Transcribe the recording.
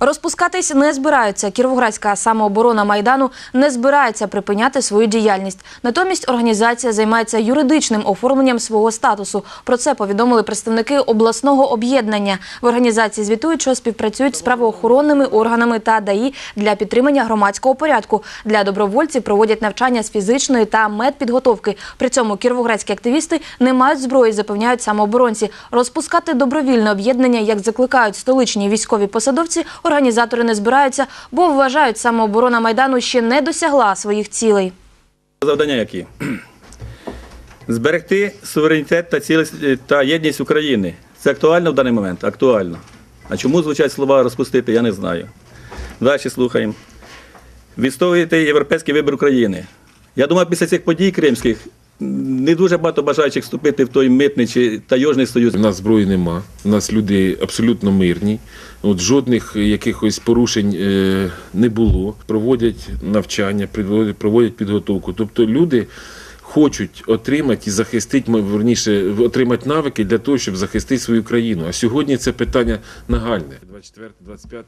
Розпускатись не збираються. Кіровоградська самооборона майдану не збирається припиняти свою діяльність. Натомість організація займається юридичним оформленням свого статусу. Про це повідомили представники обласного об'єднання. В організації звітують, що співпрацюють з правоохоронними органами та ДАІ для підтримання громадського порядку. Для добровольців проводять навчання з фізичної та медпідготовки. При цьому кіровоградські активісти не мають зброї, запевняють самооборонці. Розпускати добровільне об'єднання, як закликають столичні військові посадовці, організатори не збираються, бо вважають, самооборона майдану ще не досягла своїх цілей. Завдання які? Зберегти суверенітет та цілість та єдність України. Це актуально в даний момент? Актуально. А чому звучать слова розпустити, я не знаю. Далі слухаємо. Відстоювати європейський вибір України. Я думаю, після цих подій кримських не дуже багато бажаючих вступити в той митний чи тайожний союз. У нас зброї нема. У нас люди абсолютно мирні. От жодних якихось порушень е, не було. Проводять навчання, проводять- підготовку. Тобто люди хочуть отримати і захистити, верніше, отримати навики для того, щоб захистити свою країну. А сьогодні це питання нагальне. 24-25